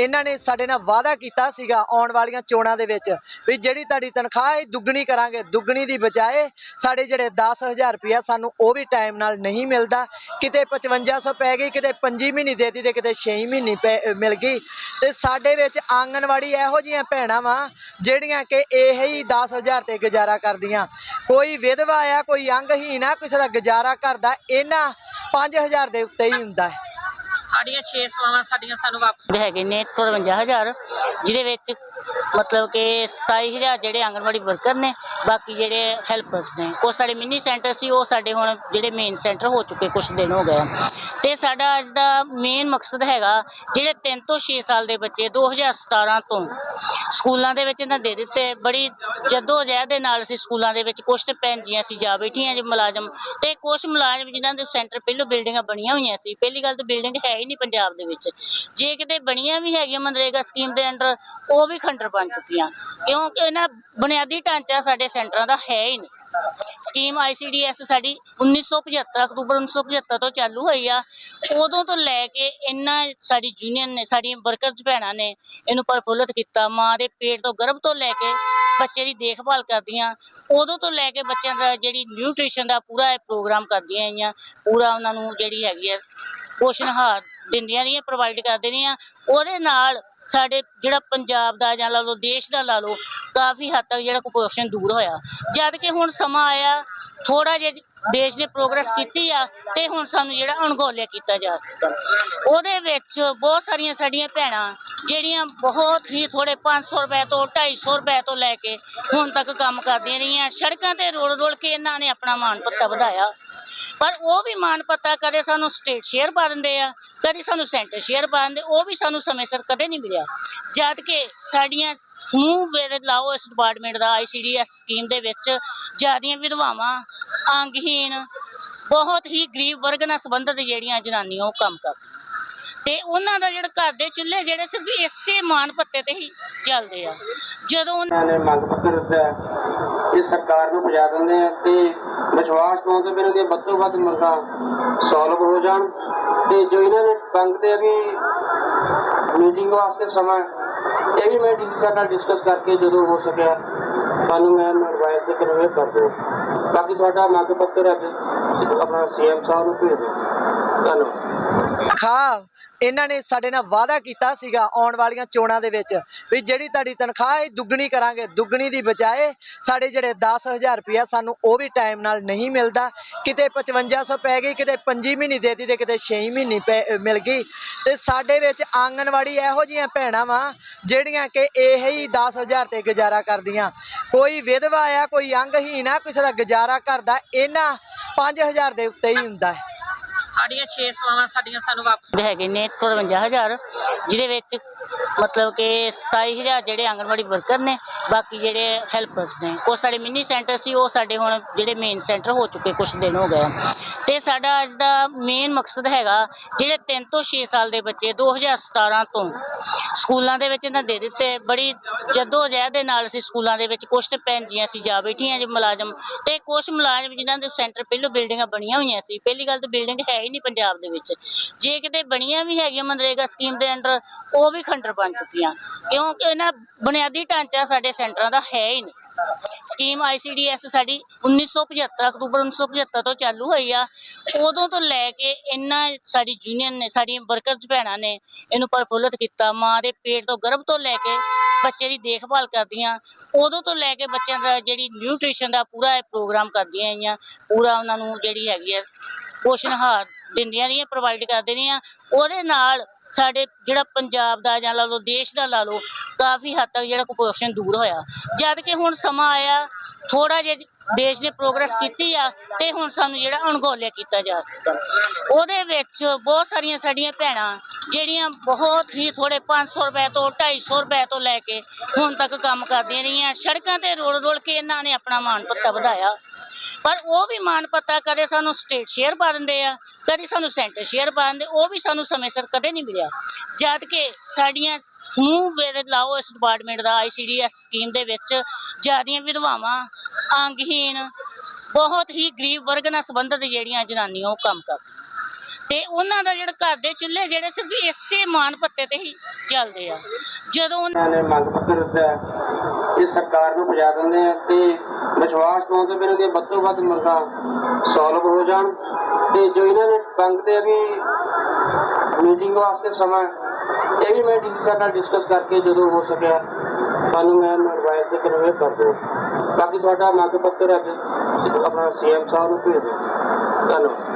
ਇਹਨਾਂ ਨੇ ਸਾਡੇ ਨਾਲ ਵਾਅਦਾ ਕੀਤਾ ਸੀਗਾ ਆਉਣ ਵਾਲੀਆਂ ਚੋਣਾਂ ਦੇ ਵਿੱਚ ਵੀ ਜਿਹੜੀ ਤੁਹਾਡੀ ਤਨਖਾਹ ਹੈ ਦੁੱਗਣੀ ਕਰਾਂਗੇ, ਦੁੱਗਣੀ ਦੀ ਬਜਾਏ ਸਾਡੇ ਜਿਹੜੇ 10000 ਰੁਪਇਆ ਸਾਨੂੰ ਉਹ ਵੀ ਟਾਈਮ ਨਾਲ ਨਹੀਂ ਮਿਲਦਾ। ਕਿਤੇ 5500 ਪੈ ਗਈ, ਕਿਤੇ 5 ਮਹੀਨੇ ਦੇਤੀ ਤੇ ਕਿਤੇ 6 ਮਹੀਨੇ ਪੈ- ਮਿਲ ਗਈ। ਤੇ ਸਾਡੇ ਵਿੱਚ ਆਂਗਨਵਾੜੀ ਇਹੋ ਜੀਆਂ ਭੈਣਾਂ ਵਾ ਜਿਹੜੀਆਂ ਕਿ ਇਹ ਹੀ 10000 ਤੇ ਗੁਜ਼ਾਰਾ ਕਰਦੀਆਂ। ਕੋਈ ਵਿਧਵਾ ਆ, ਕੋਈ ਅੰਗਹੀਨ ਆ, ਕਿਸੇ ਦਾ ਗੁਜ਼ਾਰਾ ਕਰਦਾ ਇਹਨਾਂ 5000 ਦੇ ਉੱਤੇ ਹੀ ਹੁੰਦਾ ਹੈ। ਸਾਡੀਆਂ 6 ਸਵਾਵਾਂ ਸਾਡੀਆਂ ਸਾਨੂੰ ਵਾਪਸ ਹੈਗੇ ਨੇ 53000 ਜਿਹਦੇ ਵਿੱਚ ਮਤਲਬ ਕਿ 27000 ਜਿਹੜੇ ਆਂਗਣਵਾੜੀ ਵਰਕਰ ਨੇ, ਬਾਕੀ ਜਿਹੜੇ ਹੈਲਪਰਸ ਨੇ। ਕੁਛ ਸਾਡੇ ਮਿੰਨੀ ਸੈਂਟਰ ਸੀ, ਉਹ ਸਾਡੇ ਹੁਣ ਜਿਹੜੇ ਮੇਨ ਸੈਂਟਰ ਹੋ ਚੁੱਕੇ ਕੁਝ ਦਿਨ ਹੋ ਗਏ। ਤੇ ਸਾਡਾ ਅੱਜ ਦਾ ਮੇਨ ਮਕਸਦ ਹੈਗਾ, ਜਿਹੜੇ 3 ਤੋਂ 6 ਸਾਲ ਦੇ ਬੱਚੇ 2017 ਤੋਂ ਸਕੂਲਾਂ ਦੇ ਵਿੱਚ ਇਹਨਾਂ ਦੇ ਦਿੱਤੇ। ਬੜੀ ਜਦੋਜਹਿਦ ਦੇ ਨਾਲ ਅਸੀਂ ਸਕੂਲਾਂ ਦੇ ਵਿੱਚ ਕੁਝ ਤੇ ਭੈਣਜੀਆਂ ਸੀ, ਜਾ ਬੈਠੀਆਂ ਜੇ ਮੁਲਾਜ਼ਮ। ਤੇ ਕੁਝ ਮੁਲਾਜ਼ਮ ਜਿਨ੍ਹਾਂ ਦੇ ਸੈਂਟਰ ਪਹਿਲੋਂ ਬਿਲਡਿੰਗਾਂ ਬਣੀਆਂ ਹੋਈਆਂ ਸੀ। ਪਹਿਲੀ ਗੱਲ ਤਾਂ ਬਿਲਡਿੰਗ ਹੈ ਹੀ ਨਹੀਂ ਪੰਜਾਬ ਦੇ ਵਿੱਚ। ਜੇ ਕਿਤੇ ਬਣੀਆਂ ਵੀ ਹੈਗੀਆਂ ਮਨਰੇਗਾ ਸਕੀਮ ਦੇ ਅੰਡਰ, ਉਹ ਵੀ ਖੰਡਰ ਬਣ ਚੁੱਕੀਆਂ। ਕਿਉਂਕਿ ਇਹਨਾਂ ਬੁਨਿਆਦੀ ਢਾਂਚਾ ਸਾਡੇ ਸੈਂਟਰਾਂ ਦਾ ਹੈ ਹੀ ਨਹੀਂ। ਸਕੀਮ ਆਈਸੀਡੀਐਸ ਸਾਡੀ 1975 ਅਕਤੂਬਰ 1975 ਤੋਂ ਚਾਲੂ ਹੋਈ ਆ। ਉਦੋਂ ਤੋਂ ਲੈ ਕੇ ਇੰਨਾ ਸਾਡੀ ਯੂਨੀਅਨ ਨੇ, ਸਾਡੀਆਂ ਵਰਕਰਸ ਭੈਣਾਂ ਨੇ ਇਹਨੂੰ ਪ੍ਰਫੁੱਲਤ ਕੀਤਾ, ਮਾਂ ਦੇ ਪੇਟ ਤੋਂ ਗਰਭ ਤੋਂ ਲੈ ਕੇ ਬੱਚੇ ਦੀ ਦੇਖਭਾਲ ਕਰਦੀਆਂ। ਉਦੋਂ ਤੋਂ ਲੈ ਕੇ ਬੱਚਿਆਂ ਦਾ ਜਿਹੜੀ ਨਿਊਟ੍ਰੀਸ਼ਨ ਦਾ ਪੂਰਾ ਇਹ ਪ੍ਰੋਗਰਾਮ ਕਰਦੀਆਂ ਆਈਆਂ। ਪੂਰਾ ਉਹਨਾਂ ਨੂੰ ਜਿਹੜੀ ਹੈਗੀ ਹੈ ਪੋਸ਼ਣ ਆਹਾਰ ਦਿੰਦੀਆਂ ਰਹੀਆਂ ਪ੍ਰੋਵਾਈਡ ਕਰਦੀਆਂ ਉਹਦੇ ਨਾਲ ਸਾਡੇ ਜਿਹੜਾ ਪੰਜਾਬ ਦਾ ਜਾਂ ਲਾ ਲਓ, ਦੇਸ਼ ਦਾ ਲਾ ਲਓ, ਕਾਫੀ ਹੱਦ ਤੱਕ ਜਿਹੜਾ ਕੁਪੋਸ਼ਣ ਦੂਰ ਹੋਇਆ। ਜਦ ਕਿ ਹੁਣ ਸਮਾਂ ਆਇਆ ਥੋੜਾ ਜਿਹਾ ਦੇਸ਼ ਨੇ ਪ੍ਰੋਗਰੈਸ ਕੀਤੀ ਆ ਤੇ ਹੁਣ ਸਾਨੂੰ ਜਿਹੜਾ ਅਣਗੌਲਿਆ ਕੀਤਾ ਜਾ ਚੁੱਕਾ ਉਹਦੇ ਵਿੱਚ ਬਹੁਤ ਸਾਰੀਆਂ ਸਾਡੀਆਂ ਭੈਣਾਂ ਜਿਹੜੀਆਂ ਬਹੁਤ ਹੀ ਥੋੜੇ 500 ਰੁਪਏ ਤੋਂ 250 ਰੁਪਏ ਤੋਂ ਲੈ ਕੇ ਹੁਣ ਤੱਕ ਕੰਮ ਕਰਦੀਆਂ ਰਹੀਆਂ। ਸੜਕਾਂ ਤੇ ਰੋਲ ਰੋਲ ਕੇ ਇਹਨਾਂ ਨੇ ਆਪਣਾ ਮਾਣ ਪੱਤਾ ਵਧਾਇਆ। ਪਰ ਉਹ ਵੀ ਮਾਨ ਪੱਤਾ ਕਦੇ ਸਾਨੂੰ ਸਟੇਟ ਸ਼ੇਅਰ ਪਾ ਦਿੰਦੇ ਆ, ਕਦੇ ਸਾਨੂੰ ਸੈਂਟਰ ਸ਼ੇਅਰ ਪਾ ਦਿੰਦੇ, ਉਹ ਵੀ ਸਾਨੂੰ ਸਮੇਂ ਸਿਰ ਕਦੇ ਨਹੀਂ ਮਿਲਿਆ। ਜਦ ਕਿ ਸਾਡੀਆਂ ਸਮੂਹ ਵੇਰੇ ਲਾਓ ਇਸ ਡਿਪਾਰਟਮੈਂਟ ਦਾ ਆਈਸੀਡੀਐਸ ਸਕੀਮ ਦੇ ਵਿੱਚ ਜਿਆਦੀਆਂ ਵਿਧਵਾਵਾਂ ਅੰਗਹੀਨ ਬਹੁਤ ਹੀ ਗਰੀਬ ਵਰਗ ਨਾਲ ਸੰਬੰਧਿਤ ਜਿਹੜੀਆਂ ਜਨਾਨੀਆਂ ਉਹ ਕੰਮ ਕਰਦੀਆਂ। ਤੇ ਉਹਨਾਂ ਦਾ ਜਿਹੜਾ ਘਰ ਦੇ ਚੁੱਲ੍ਹੇ ਜਿਹੜੇ ਸਿਰਫ ਇਸੇ ਮਾਨ ਪੱਤੇ ਤੇ ਹੀ ਚੱਲਦੇ ਆ। ਜਦੋਂ ਉਹਨਾਂ ਨੇ ਮੰਗ ਪੱਤਰ ਦਿੱਤਾ ਹੈ ਸਰਕਾਰ ਨੂੰ ਪਹੁੰਚਾ ਦਿੰਦੇ ਆ ਤੇ ਵਿਸ਼ਵਾਸ ਪਾਉਂਦੇ ਫਿਰ ਉਹਦੀਆਂ ਵੱਧ ਤੋਂ ਵੱਧ ਮੰਗਾਂ ਸੋਲਵ ਹੋ ਜਾਣ। ਤੇ ਜੋ ਇਹਨਾਂ ਨੇ ਮੰਗਦੇ ਆ ਵੀ ਮੀਟਿੰਗ ਵਾਸਤੇ ਸਮਾਂ ਇਹ ਵੀ ਮੈਂ ਡੀਸੀ ਨਾਲ ਡਿਸਕਸ ਕਰਕੇ ਜਦੋਂ ਹੋ ਸਕਿਆ ਤੁਹਾਨੂੰ ਮੈਂ ਮੋਬਾਈਲ ਤੇ ਕਨਵੇ ਕਰ ਦਿਓ ਬਾਕੀ ਤੁਹਾਡਾ ਮੰਗ ਪੱਤਰ ਅੱਜ ਆਪਣਾ ਸੀਐਮ ਸਾਹਿਬ ਨੂੰ ਭੇਜ ਦਿਓ। ਧੰਨਵਾਦ। ਤਨਖਾਹ ਇਹਨਾਂ ਨੇ ਸਾਡੇ ਨਾਲ ਵਾਅਦਾ ਕੀਤਾ ਸੀਗਾ ਆਉਣ ਵਾਲੀਆਂ ਚੋਣਾਂ ਦੇ ਵਿੱਚ ਵੀ ਜਿਹੜੀ ਤੁਹਾਡੀ ਤਨਖਾਹ ਇਹ ਦੁੱਗਣੀ ਕਰਾਂਗੇ, ਦੁੱਗਣੀ ਦੀ ਬਜਾਏ ਸਾਡੇ ਜਿਹੜੇ 10000 ਰੁਪਇਆ ਸਾਨੂੰ ਉਹ ਵੀ ਟਾਈਮ ਨਾਲ ਨਹੀਂ ਮਿਲਦਾ। ਕਿਤੇ 5500 ਪੈ ਗਈ, ਕਿਤੇ 5 ਮਹੀਨੇ ਦੇਤੀ ਤੇ ਕਿਤੇ 6 ਮਹੀਨੇ ਪੈ- ਮਿਲ ਗਈ। ਤੇ ਸਾਡੇ ਵਿੱਚ ਆਂਗਨਵਾੜੀ ਇਹੋ ਜੀਆਂ ਭੈਣਾਂ ਵਾ ਜਿਹੜੀਆਂ ਕਿ ਇਹ ਹੀ 10000 ਤੇ ਗੁਜ਼ਾਰਾ ਕਰਦੀਆਂ। ਕੋਈ ਵਿਧਵਾ ਆ, ਕੋਈ ਅੰਗਹੀਨ ਆ, ਕਿਸੇ ਦਾ ਗੁਜ਼ਾਰਾ ਕਰਦਾ, ਇਹਨਾਂ 5000 ਦੇ ਉੱਤੇ ਹੀ ਹੁੰਦਾ ਹੈ। ਸਾਡੀਆਂ 6 ਸਵਾਵਾਂ ਸਾਡੀਆਂ ਸਾਨੂੰ ਵਾਪਸ ਹੈਗੇ ਨੇ 53000 ਜਿਹਦੇ ਵਿੱਚ ਮਤਲਬ ਕਿ 27000 ਜਿਹੜੇ ਆਂਗਨਵਾੜੀ ਵਰਕਰ ਨੇ, ਬਾਕੀ ਜਿਹੜੇ ਹੈਲਪਰਸ ਨੇ। ਕੁਛ ਸਾਡੇ ਮਿੰਨੀ ਸੈਂਟਰ ਸੀ, ਉਹ ਸਾਡੇ ਹੁਣ ਜਿਹੜੇ ਮੇਨ ਸੈਂਟਰ ਹੋ ਚੁੱਕੇ ਕੁਝ ਦਿਨ ਹੋ ਗਏ ਆ। ਤੇ ਸਾਡਾ ਅੱਜ ਦਾ ਮੇਨ ਮਕਸਦ ਹੈਗਾ, ਜਿਹੜੇ 3 ਤੋਂ 6 ਸਾਲ ਦੇ ਬੱਚੇ 2017 ਤੋਂ ਸਕੂਲਾਂ ਦੇ ਵਿੱਚ ਇਹਨਾਂ ਦੇ ਦਿੱਤੇ। ਬੜੀ ਜਦੋਜਹਿਦ ਦੇ ਨਾਲ ਅਸੀਂ ਸਕੂਲਾਂ ਦੇ ਵਿੱਚ ਕੁਝ ਤੇ ਭੈਣਜੀਆਂ ਸੀ, ਜਾ ਬੈਠੀਆਂ ਜੇ ਮੁਲਾਜ਼ਮ ਤੇ ਕੁਝ ਮੁਲਾਜ਼ਮ ਜਿਨ੍ਹਾਂ ਦੇ ਸੈਂਟਰ ਪਹਿਲੋਂ ਬਿਲਡਿੰਗਾਂ ਬਣੀਆਂ ਹੋਈਆਂ ਸੀ। ਪਹਿਲੀ ਗੱਲ ਤਾਂ ਬਿਲਡਿੰਗ ਹੈ ਹੀ ਨਹੀਂ ਪੰਜਾਬ ਦੇ ਵਿੱਚ। ਜੇ ਕਿਤੇ ਬਣੀਆਂ ਵੀ ਹੈਗੀਆਂ ਮਨਰੇਗਾ ਸਕੀਮ ਦੇ ਅੰਡਰ ਉਹ ਵੀ ਖੰਡਰ ਬਣ ਚੁੱਕੀਆਂ। ਕਿਉਂਕਿ ਇਹਨਾਂ ਬੁਨਿਆਦੀ ਢਾਂਚਾ ਸਾਡੇ ਸੈਂਟਰਾਂ ਦਾ ਹੈ ਹੀ ਨਹੀਂ। ਸਕੀਮ ਆਈਸੀਡੀਐਸ ਸਾਡੀ 1975 ਅਕਤੂਬਰ 1975 ਤੋਂ ਚਾਲੂ ਹੋਈ ਆ। ਉਦੋਂ ਤੋਂ ਲੈ ਕੇ ਇੰਨਾ ਸਾਡੀ ਯੂਨੀਅਨ ਨੇ, ਸਾਡੀਆਂ ਵਰਕਰਸ ਭੈਣਾਂ ਨੇ ਇਹਨੂੰ ਪ੍ਰਫੁੱਲਤ ਕੀਤਾ, ਮਾਂ ਦੇ ਪੇਟ ਤੋਂ ਗਰਭ ਤੋਂ ਲੈ ਕੇ ਬੱਚੇ ਦੀ ਦੇਖਭਾਲ ਕਰਦੀਆਂ। ਉਦੋਂ ਤੋਂ ਲੈ ਕੇ ਬੱਚਿਆਂ ਦਾ ਜਿਹੜੀ ਨਿਊਟ੍ਰੀਸ਼ਨ ਦਾ ਪੂਰਾ ਇਹ ਪ੍ਰੋਗਰਾਮ ਕਰਦੀਆਂ ਆਈਆਂ। ਪੂਰਾ ਉਹਨਾਂ ਨੂੰ ਜਿਹੜੀ ਹੈਗੀ ਹੈ ਪੋਸ਼ਣ ਆਹਾਰ ਦਿੰਦੀਆਂ ਰਹੀਆਂ ਪ੍ਰੋਵਾਈਡ ਕਰਦੇ ਰਹੀਆਂ। ਉਹਦੇ ਨਾਲ ਸਾਡੇ ਜਿਹੜਾ ਪੰਜਾਬ ਦਾ ਜਾਂ ਲਾ ਲਓ ਦੇਸ਼ ਦਾ ਲਾ ਲਓ, ਕਾਫੀ ਹੱਦ ਤੱਕ ਜਿਹੜਾ ਕੁਪੋਸ਼ਣ ਦੂਰ ਹੋਇਆ। ਜਦ ਕਿ ਹੁਣ ਸਮਾਂ ਆਇਆ ਥੋੜਾ ਜਿਹਾ ਦੇਸ਼ ਨੇ ਪ੍ਰੋਗਰੈਸ ਕੀਤੀ ਆ ਤੇ ਹੁਣ ਸਾਨੂੰ ਜਿਹੜਾ ਅਣਗੌਲਿਆ ਕੀਤਾ ਜਾ ਚੁੱਕਾ ਉਹਦੇ ਵਿੱਚ ਬਹੁਤ ਸਾਰੀਆਂ ਸਾਡੀਆਂ ਭੈਣਾਂ, ਜਿਹੜੀਆਂ ਬਹੁਤ ਹੀ ਥੋੜੇ 500 ਰੁਪਏ ਤੋਂ 250 ਰੁਪਏ ਤੋਂ ਲੈ ਕੇ ਹੁਣ ਤੱਕ ਕੰਮ ਕਰਦੀਆਂ ਰਹੀਆਂ, ਸੜਕਾਂ ਤੇ ਰੋਲ ਰੋਲ ਕੇ ਇਹਨਾਂ ਨੇ ਆਪਣਾ ਮਾਣ ਪੱਤਾ ਵਧਾਇਆ। ਪਰ ਉਹ ਵੀ ਮਾਨ ਪੱਤਾ ਕਦੇ ਸਾਨੂੰ ਸਟੇਟ ਸ਼ੇਅਰ ਪਾ ਦਿੰਦੇ ਆ, ਕਦੇ ਸਾਨੂੰ ਸੈਂਟਰ ਸ਼ੇਅਰ ਪਾ ਦਿੰਦੇ, ਉਹ ਵੀ ਸਾਨੂੰ ਸਮੇਂ ਸਿਰ ਕਦੇ ਨਹੀਂ ਮਿਲਿਆ। ਜਦ ਕਿ ਸਾਡੀਆਂ ਸਮੂਹ ਵੇਰੇ ਲਾਓ ਇਸ ਡਿਪਾਰਟਮੈਂਟ ਦਾ ਆਈਸੀਡੀਐਸ ਸਕੀਮ ਦੇ ਵਿੱਚ ਜਿਆਦੀਆਂ ਵਿਧਵਾਵਾਂ ਅੰਗਹੀਨ ਬਹੁਤ ਹੀ ਗਰੀਬ ਵਰਗ ਨਾਲ ਸੰਬੰਧਿਤ ਜਿਹੜੀਆਂ ਜਨਾਨੀਆਂ ਉਹ ਕੰਮ ਕਰਦੀਆਂ। ਤੇ ਉਹਨਾਂ ਦਾ ਜਿਹੜਾ ਘਰ ਦੇ ਚੁੱਲ੍ਹੇ ਜਿਹੜੇ ਸਿਰਫ ਇਸੇ ਮਾਨ ਪੱਤੇ ਤੇ ਹੀ ਚੱਲਦੇ ਆ। ਜਦੋਂ ਉਹਨਾਂ- ਨੇ ਮੰਗ ਪੱਤਰ ਦਿੱਤਾ ਹੈ ਸਰਕਾਰ ਨੂੰ ਪਹੁੰਚਾ ਦਿੰਦੇ ਆ ਤੇ ਵਿਸ਼ਵਾਸ ਪਾਉਂਦੇ ਵੀ ਇਹਨਾਂ ਦੀਆਂ ਵੱਧੋ ਵੱਧ ਮੰਗਾਂ ਸੋਲਵ ਹੋ ਜਾਣ। ਤੇ ਜੋ ਇਹਨਾਂ ਨੇ ਮੰਗਦੇ ਆ ਵੀ ਮੀਟਿੰਗ ਵਾਸਤੇ ਸਮਾਂ ਇਹ ਵੀ ਮੈਂ ਡੀਸੀ ਨਾਲ ਡਿਸਕਸ ਕਰਕੇ ਜਦੋਂ ਹੋ ਸਕਿਆ, ਤੁਹਾਨੂੰ ਮੈਂ ਮੋਬਾਈਲ ਤੇ ਕਨਵੇ ਕਰ ਦਿਓ ਬਾਕੀ ਤੁਹਾਡਾ ਮੰਗ ਪੱਤਰ ਅੱਜ ਆਪਣਾ ਸੀਐਮ ਸਾਹਿਬ ਨੂੰ ਭੇਜ ਦਿਓ। ਧੰਨਵਾਦ।